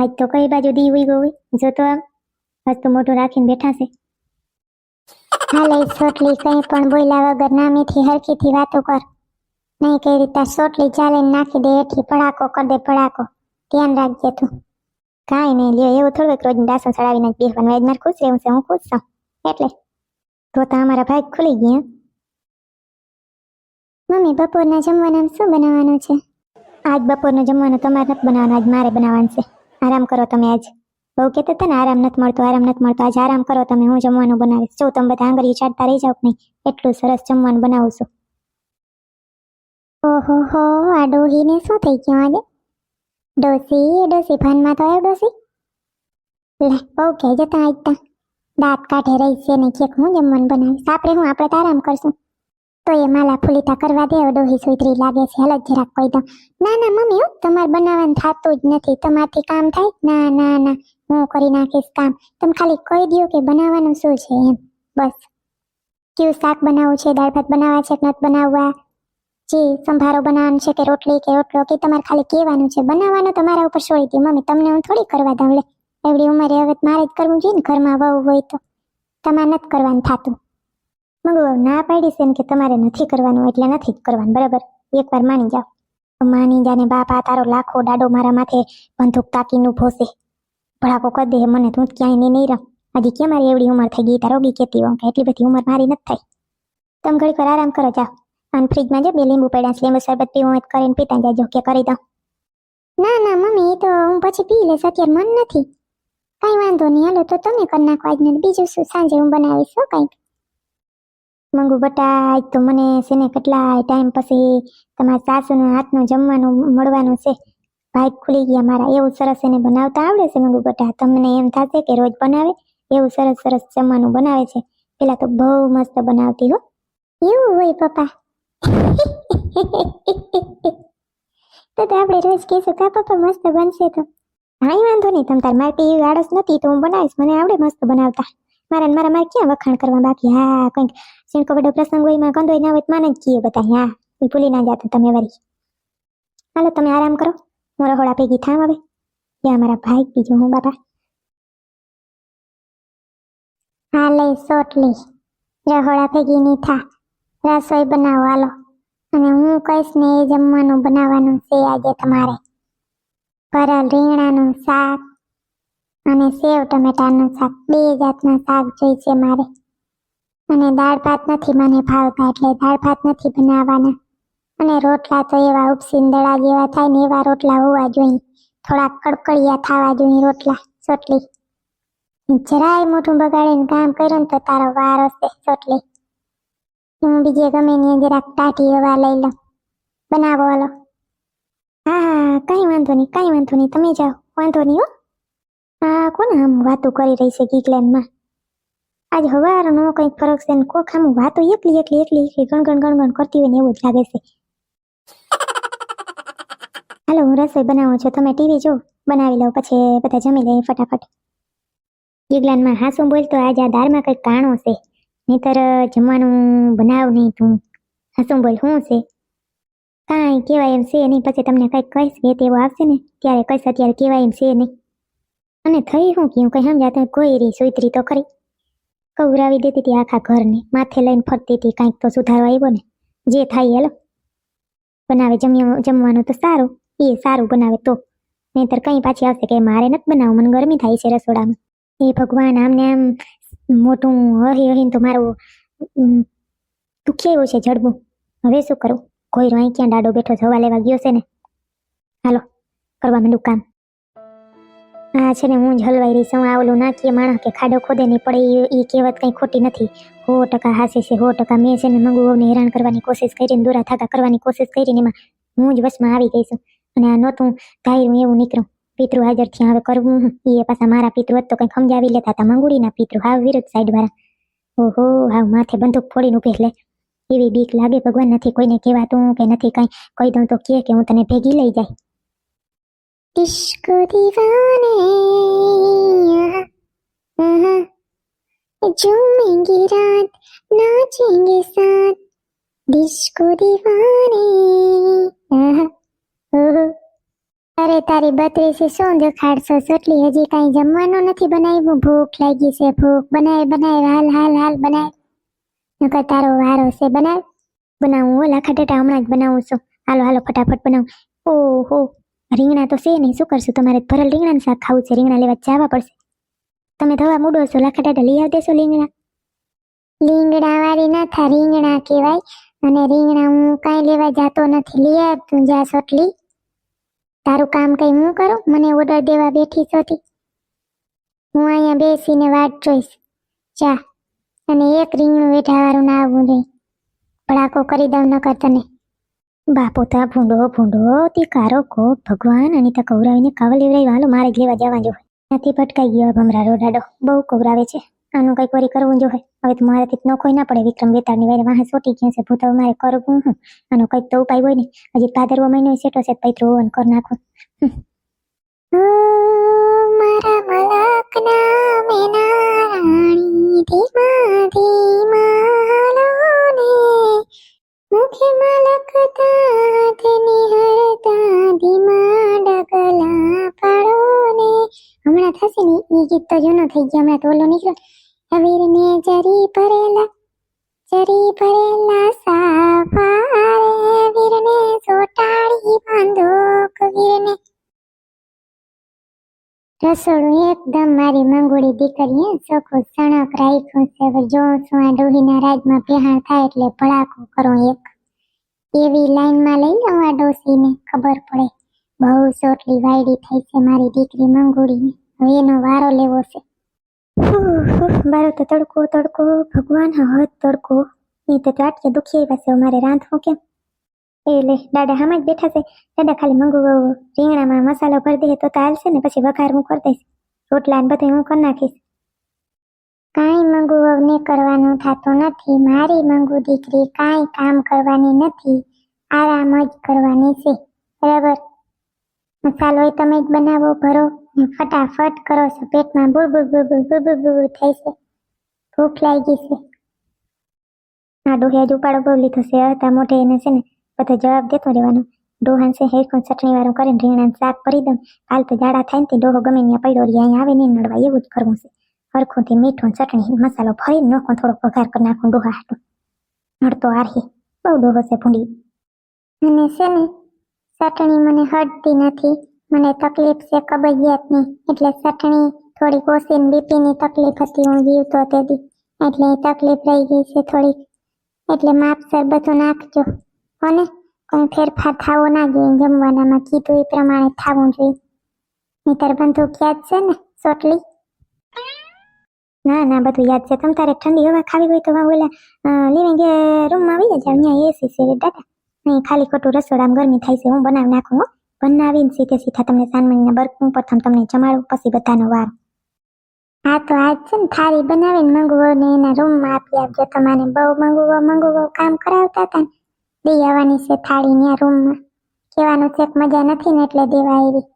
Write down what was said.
આજ તો કઈ બાજુ દી ઉઈ ગઈ જો તો આમ. હસતું મોઢું રાખીને બેઠા છે. હાલે સોટલી કઈ પણ બોલ્યા વગર નામીથી હરખીથી વાતો કર. નહીં કઈ રીતે સોટલી ચાલે નાખી દે હેઠી પડાકો કર દે પડાકો. ધ્યાન રાખજે તું. કાંઈ નહીં, લ્યો, એવું થોડુંક રોજની ડાસણ ચડાવીને બેસવાનું આજ મારે ખુશ રહેવું છે, હું ખુશ છું. એટલે. તો તો અમારા ભાઈ ખુલી ગયા. મમ્મી, બપોરના જમવાના શું બનાવવાનું છે? આજ બપોરનું જમવાનું તમારે નથી બનાવવાનું, આજ મારે બનાવવાનું છે. આરામ કરો તમે આજ. બહુ કહેતા હતા ને, આરામ નથી મળતો, આરામ નથી મળતો. આજ આરામ કરો તમે, હું જમવાનું બનાવીશ. જો તમે બધા આંગળી ચાટતા રહી જાવ નહીં, એટલું સરસ જમવાનું બનાવું છું. ઓહો હો, આ ડોહીને શું થઈ ગયું આજે ડોસી ડોસી, ભાનમાં તો આવ્યો ડોસી? લે કહે જતા આજતા દાંત કાઢે રહી છે ને કે હું જમવાનું બનાવીશ? આપણે હું, આપણે તો આરામ કરશું. તો એ માલા ફૂલીતા કરવા દે ડોહી સુધરી લાગે છે. હાલ, જરાક કહી દઉં. ના ના, મમ્મી તમારે બનાવવાનું થતું જ નથી. તમારથી કામ થાય? ના ના ના, હું કરી નાખીશ કામ. તમે ખાલી કહી દો કે બનાવવાનું શું છે એમ. બસ. કયું શાક બનાવવું છે? દાળ ભાત બનાવવા છે કે બનાવવા? જી સંભારો બનાવવાનું છે કે રોટલી કે રોટલો, કે તમારે ખાલી કહેવાનું છે. બનાવવાનું તમારા ઉપર છોડી દઉં મમ્મી, તમને હું થોડી કરવા દઉં. લે, એવડી ઉંમરે હવે મારે જ કરવું જોઈએ ને? ઘરમાં વહુ હોય તો. તમારે નથી કરવાનું થતું. મંગુ ના પાડી છે કે તમારે નથી કરવાનું, એટલે નથી કરવાનું, બરાબર? એકવાર માની જાઓ. માની જાને બાપા તારો લાખો દાડો મારા માથે બંદૂક તાકીનું ભોસે. ભડાકો કરી દે મને, તું ક્યાંય નહીં નહીં રહ હજી કેમ મારી એવડી ઉંમર થઈ ગઈ? તારો બી કેતી હોઉં કે એટલી બધી ઉંમર મારી નથી થઈ. તમે ઘડીક આરામ કરો, જાઓ. અને ફ્રીજમાં જો બે લીંબુ પડ્યા છે, લીંબુ શરબત પીવું હોય કરીને પીતા જાજો, કે કરી દઉં. ના ના, મમ્મી એ તો હું પછી પી લઈશ, અત્યારે મન નથી. કઈ વાંધો નહીં, હાલો, તો તમે કરી નાખો, આજને બીજું શું? સાંજે હું બનાવીશ કંઈક. મંગુ બટા તો મને છે ને કેટલાય ટાઈમ પછી તમારા સાસુના હાથનું જમવાનું મળવાનું છે. ભાઈ ખુલી ગયા મારા. એવું સરસ એને બનાવતા આવડે છે મંગુ બટા તમને એમ થશે કે રોજ બનાવે? એવું સરસ સરસ જમવાનું બનાવે છે. પેલા તો બહુ મસ્ત બનાવતી હો. એવું હોય પપ્પા. તો તો આપણે રોજ કહીશું કા પપ્પા મસ્ત બનશે તો. કાંઈ વાંધો નહીં, તમ તાર મારી પી આળસ નથી, તો હું બનાવીશ. મને આવડે મસ્ત બનાવતા. મારા મારા મારે ક્યાં વખાણ કરવા બાકી? હા, કંઈક સિણકો બધો પ્રસંગ હોયમાં કંદોય ના હોય માને જ કીએ બધા. હા એ ભૂલી ના જાતા તમે વળી. હાલો, તમે આરામ કરો. હું રહોડા ભેગી થામ હવે. યા મારા ભાઈ, બીજું હું, બાપા? હાલે સોટલી રહોડા ભેગી ની થા. રસોઈ બનાવો, હાલો. અને હું કહીશ ને એ જમવાનું બનાવવાનું છે આજે તમારે. ભરલ રીંગણાનું શાક અને સેવ, ટમેટાનું શાક, બે જાતના શાક જોઈશે મારે. અને દાળ ભાત નથી મને ભાવતા એટલે દાળ ભાત નથી બનાવવાના. અને રોટલા તો એવા ઉપસીન દડા જેવા થાય ને એવા રોટલા હોવા જોઈએ. થોડા કડકડિયા થવા જોઈએ રોટલા, ચોટલી. જરાય મોટું બગાડીને કામ કર્યું તો તારો વાર હશે ચોટલી. હું બીજે ગમે ને જરાક ટાઢી હવા લઈ લઉં. બનાવો હાલો. હા હા, કઈ વાંધો નહીં, કઈ વાંધો નહીં, તમે જાઓ. વાંધો નહીં હો. આ કોને આમ વાતો કરી રહી છે ગીગલેન્ડમાં આજ હવારનો કંઈક ફરક છે ને કોક આમ વાતો એકલી એકલી એકલી એકલી ગણગણ ગણગણ કરતી હોય ને એવું જ લાગે છે. હાલો હું રસોઈ બનાવું છું. તમે ટીવી જો? બનાવી લઉં, પછી બધા જમી લઈએ ફટાફટ. ગીગલાનમાં હાસું બોલતો આજ આ દાળમાં કંઈક કાણો છે. નહીતર જમવાનું બનાવ નહીં તું. હાસું બોલ, શું છે? કાંઈ કહેવાય એમ છે નહીં. પછી તમને કંઈક કહીશ કે તેવો આવશે ને. ત્યારે કહીશ, અત્યારે કહેવાય એમ છે નહીં. અને થઈ હું કયું કઈ સમજાતું કોઈ રી સુઈતરી તો કરી કવરાવી દેતી હતી આખા ઘરને. માથે લઈને ફરતી હતી. કાંઈક તો સુધારો આવ્યો ને. જે થાય હેલો બનાવે જમવાનું તો સારું. એ સારું બનાવે તો. નહીતર કંઈ પાછી આવશે કે મારે નથી બનાવવું. મને ગરમી થાય છે રસોડામાં. એ ભગવાન આમને આમ મોટું હહી હહીને તો મારું દુખી છે જડબું. હવે શું કરું? કોઈ અહીં ક્યાં ડાડો બેઠો જવા લેવા ગયો છે ને? હાલો, કરવા માંડું કામ. હા છે ને હું જ રહી છું. આ ઓલું નાખીએ માણસ કે ખાડો ખોદે નહીં પડે એ કહેવત કંઈ ખોટી નથી. સો ટકા હાસે છે, સો ટકા મેં છે ને મંગુ વહુને હેરાન કરવાની કોશિશ કરીને દોરા થાકા કરવાની કોશિશ કરીને એમાં હું જ વશમાં આવી ગઈ છું. અને આ નહોતું ધાર્યું એવું નીકળું પિતૃ હાજર થયા, હવે કરવું એ પાછા મારા પિતૃ તો કંઈક સમજાવી લેતા હતા, મંગુડીના પિતૃ. હાવ વિરુદ્ધ સાઈડ વાળા. ઓહો, હાવ માથે બંદૂક ફોડીને ઉભે લે. એવી બીક લાગે ભગવાન નથી કોઈને કહેવાતું કે નથી કંઈ. કહી દઉં તો કે કે હું તને ભેગી લઈ જાય. ઇશ્કો દીવાને झूमेंगे रात नाचेंगे साथ डिस्को दीवाने અરે તારી બત્રીસી શું દેખાડશો સોટલી હજી કાંઈ જમવાનું નથી બનાવ્યું ભૂખ લાગી છે ભૂખ બનાય બનાય હાલ હાલ હાલ બનાય નકર તારો વારો છે બનાવ બનાવું હો લાખા ટેટા હમણાં જ બનાવું છું હાલો હાલો ફટાફટ બનાવું ઓહો રીંગણા તો છે નહીં, શું કરશું? તમારે ભરેલ રીંગણાનું શાક ખાવું છે, રીંગણા લેવા જવા પડશે. તમે ધવા મૂડો છો લાખા ટાટા લઈ આવ દેશો રીંગણા રીંગણા વાળી ના થા, રીંગણા કહેવાય. અને રીંગણા હું કાંઈ લેવા જાતો નથી, લઈ આવ તું જા સોટલી તારું કામ કઈ હું કરું? મને ઓર્ડર દેવા બેઠી છોટી હું અહીંયા બેસીને વાટ જોઈશ. ચા અને એક રીંગણું વેઠાવાળું ના આવવું નહીં ભડાકો કરી દઉં નકર તને. બાપો તા ભૂંડો ભૂંડો તી કારો કો ભગવાન અને તા કૌરાવીને કાવલ લેવરાઈ વાલો મારે લેવા જવા જો નથી પટકાઈ ગયો ભમરારો ભમરા રોડાડો. બહુ કૌરાવે છે. આનું કંઈક વરી કરવું જો હવે તો મારાથી ન કોઈ ના પડે. વિક્રમ વેતાળની વારે વાહે સોટી ગયા છે. ભૂતો મારે કરવું હું? આનો કંઈક તો ઉપાય હોય ને? હજી પાદરવો મહિનો સેટો છે પૈત્રો ઓન કર નાખું. મારા મલકના મેના ધીમા ધીમા હમણાં થશે ને એ ગીત તો જૂનો થઈ ગયો, હમણાં તો ઓલો નીકળ્યો. વીર ને જરી ભરેલા જરી ભરેલા સાફારે વીર ને સોટાડી બાંધો વીર ને રસોડું એકદમ મારી મંગોળી દીકરીએ ચોખ્ખું સણક રાખ્યું છે. જોઉં છું આ ડોહીના રાજમાં પહેણ થાય એટલે ભડાકો કરો એક. એવી લાઈનમાં લઈ લઉં આ ડોસીને, ખબર પડે. બહુ ચોટલી વાયડી થઈ છે મારી દીકરી મંગોળીને. હવે એનો વારો લેવો છે. મારો તો તડકો તડકો, ભગવાન હદ તડકો. એ તો આટકે દુખી આવ્યા છે મારે રાંધવું કેમ? એટલે દાદા હામાં જ બેઠા છે. દાદા ખાલી મંગુ રીંગણામાં મસાલો ભરી દઈએ તો તો ને, પછી વઘાર હું કરી દઈશ. રોટલા ને બધું હું કરી નાખીશ. કાંઈ મંગુ ને કરવાનું થતું નથી. મારી મંગુ દીકરી કાંઈ કામ કરવાની નથી. આરામ જ કરવાની છે. બરાબર? મસાલો તમે જ બનાવો, ભરો. ફટાફટ કરો છો, પેટમાં બુર બુર બુર બુર બુર બુર બુર થાય છે. ભૂખ લાગી છે. આ ડોહે જ ઉપાડો બહુ લીધો છે. હતા મોઢે એને છે ને બધો જવાબ દેતો રહેવાનો. ડોહાન છે હેરખું ચટણી વાળું કરીને રીંગણાનું શાક ભરી દઉં. હાલ તો જાડા થાય ને તે ડોહો ગમે ત્યાં પડ્યો રહી, અહીંયા આવે નહીં નડવા એવું જ કરવું છે. હરખુંથી મીઠું ચટણી, મસાલો ભરી નાખો થોડોક પગાર કરી નાખું ડોહા હાટું. નડતો આરહી. બહુ ડોહો છે ભૂંડી. અને છે ને ચટણી મને હટતી નથી. મને તકલીફ છે કબજિયાતની, એટલે ચટણી થોડીક ઓછી બીપીની તકલીફ હતી હું જીવતો તેથી એટલે તકલીફ રહી ગઈ છે થોડીક. એટલે માપસર બધું નાખજો. અને કોઈ ફેરફાર થવો ના જોઈએ જમવાનામાં કીધું એ પ્રમાણે થવું જોઈએ. નહીતર બંધુક યાદ છે ને, ચોટલી? ના ના, બધું યાદ છે. તમ તારે ઠંડી હવા ખાવી હોય તો ઓલા લિવિંગ રૂમમાં આવી જાવ ત્યાં એસી છે, દાદા. નહીં, ખાલી ખોટું રસોડામાં ગરમી થાય છે, હું બનાવી નાખું, હો. બનાવીને સીધે સીધા તમને સાનમણીના બરકું પ્રથમ તમને જમાડું, પછી બધાનો વાર. હા, તો આજ છે ને થાળી બનાવીને મંગવો ને એના રૂમમાં આપી આપજો. તમારે બહુ મંગવો મંગવો કામ કરાવતા હતા ને. દઈ આવવાની છે થાળી ને રૂમમાં કહેવાનું છે મજા નથી ને એટલે દેવા આવી.